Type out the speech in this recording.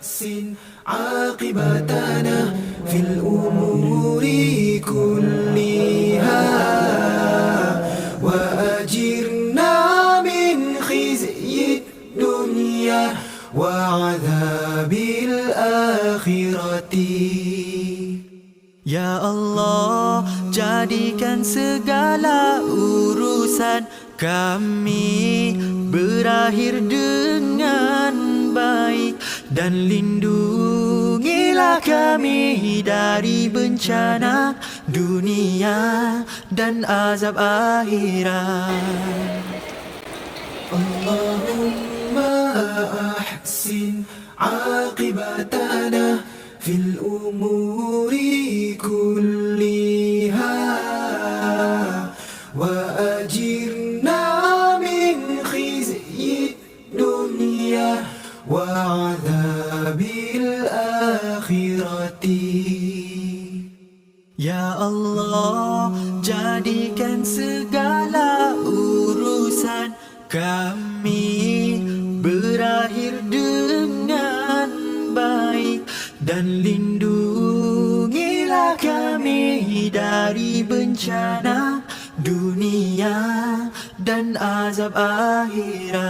أحسن عاقبتنا في الأمور كلها وأجرنا من خزي الدنيا وعذاب الآخرة Ya Allah, jadikan segala urusan kami berakhir dengan baik dan lindungilah kami dari bencana dunia dan azab akhirat. اللهم أحسن عاقبتنا في الأمور كلها وعذاب الآخرة Ya Allah, jadikan segala urusan kami berakhir dengan baik dan lindungilah kami dari bencana dunia dan azab akhirat.